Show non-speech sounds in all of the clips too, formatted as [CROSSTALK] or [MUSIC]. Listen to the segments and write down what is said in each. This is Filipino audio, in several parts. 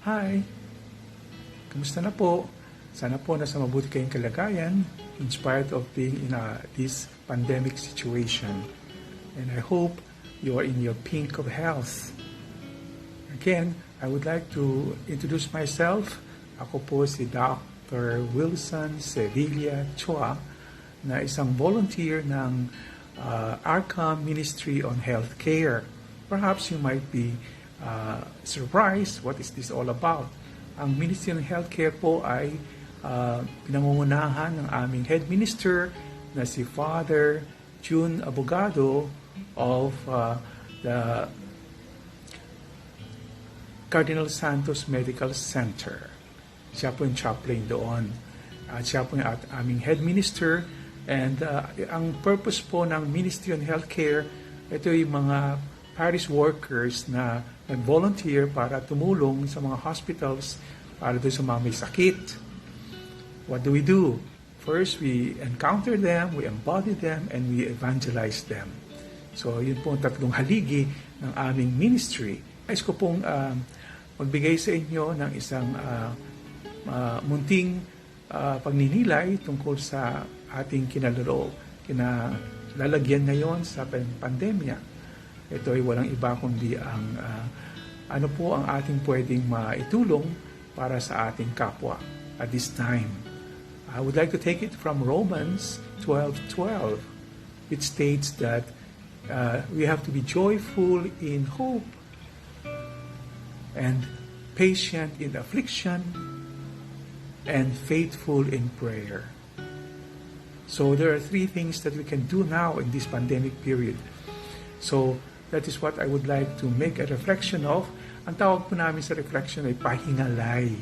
Hi! Kamusta na po? Sana po nasa mabuti kayong kalagayan in spite of being in a, this pandemic situation. And I hope you are in your pink of health. Again, I would like to introduce myself. Ako po si Dr. Wilson Sevilla Chua na isang volunteer ng uh, ARCAM Ministry on Healthcare. Perhaps you might be uh, surprised what is this all about. Ang Ministry on Healthcare po ay uh, pinangungunahan ng aming head minister na si Father June Abogado of uh, the Cardinal Santos Medical Center. Siya po yung chaplain doon. At siya po yung at aming head minister. And uh, ang purpose po ng Ministry on Healthcare, ito yung mga parish workers na nag-volunteer para tumulong sa mga hospitals para doon sa mga may sakit. What do we do? First, we encounter them, we embody them, and we evangelize them. So, yun po ang tatlong haligi ng aming ministry. Nais ko pong uh, magbigay sa inyo ng isang uh, uh, munting uh, pagninilay tungkol sa ating kinalaro, kinalalagyan ngayon sa pandemya. Ito ay walang iba kundi ang uh, ano po ang ating pwedeng maitulong para sa ating kapwa at this time. I would like to take it from Romans 12:12, which states that uh, we have to be joyful in hope and patient in affliction and faithful in prayer. So there are three things that we can do now in this pandemic period. So that is what I would like to make a reflection of. Ang tawag po namin sa reflection ay pahingalay.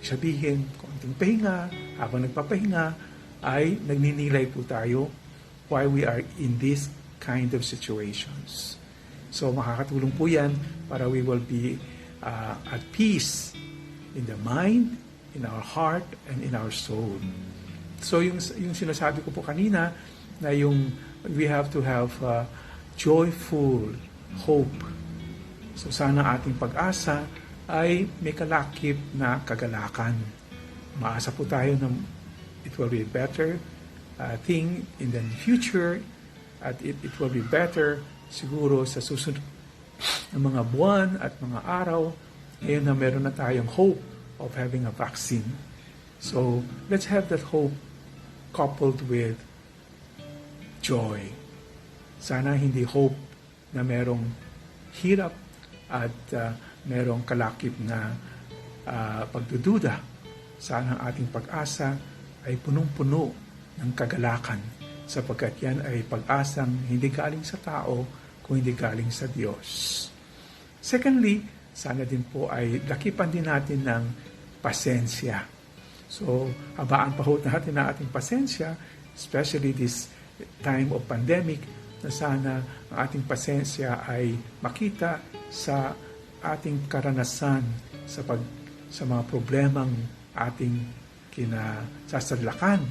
Sabihin, konting pahinga, habang nagpapahinga, ay nagninilay po tayo why we are in this kind of situations. So makakatulong po yan para we will be uh, at peace in the mind, in our heart, and in our soul. So yung, yung sinasabi ko po kanina na yung we have to have uh, joyful hope. So sana ating pag-asa ay may kalakip na kagalakan. Maasa po tayo na it will be a better uh, thing in the future at it, it will be better siguro sa susunod [SNIFFS] ng mga buwan at mga araw ngayon na meron na tayong hope of having a vaccine. So, let's have that hope coupled with joy. Sana hindi hope na merong hirap at uh, merong kalakip na uh, pagdududa. Sana ang ating pag-asa ay punong-puno ng kagalakan sapagkat yan ay pag-asang hindi galing sa tao kung hindi galing sa Diyos. Secondly, sana din po ay lakipan din natin ng pasensya. So, habaan pa ho natin ang ating pasensya, especially this time of pandemic, na sana ang ating pasensya ay makita sa ating karanasan sa pag sa mga problemang ating kinasasadlakan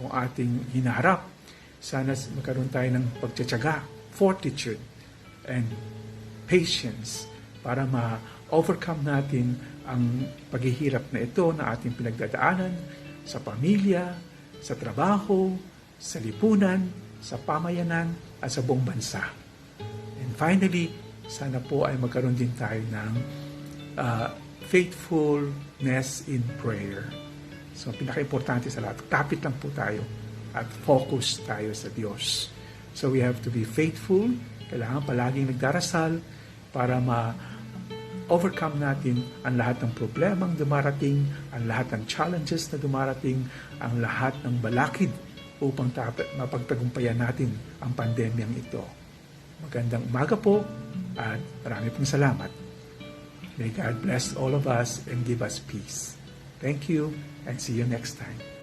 o ating hinaharap. Sana magkaroon tayo ng pagtsatsaga, fortitude, and patience para ma-overcome natin ang paghihirap na ito na ating pinagdadaanan sa pamilya, sa trabaho, sa lipunan, sa pamayanan at sa buong bansa. And finally, sana po ay magkaroon din tayo ng uh, faithfulness in prayer. So, pinaka-importante sa lahat, tapit lang po tayo at focus tayo sa Diyos. So, we have to be faithful. Kailangan palaging nagdarasal para ma overcome natin ang lahat ng problemang dumarating, ang lahat ng challenges na dumarating, ang lahat ng balakid upang mapagtagumpayan natin ang pandemyang ito. Magandang umaga po at marami pong salamat. May God bless all of us and give us peace. Thank you and see you next time.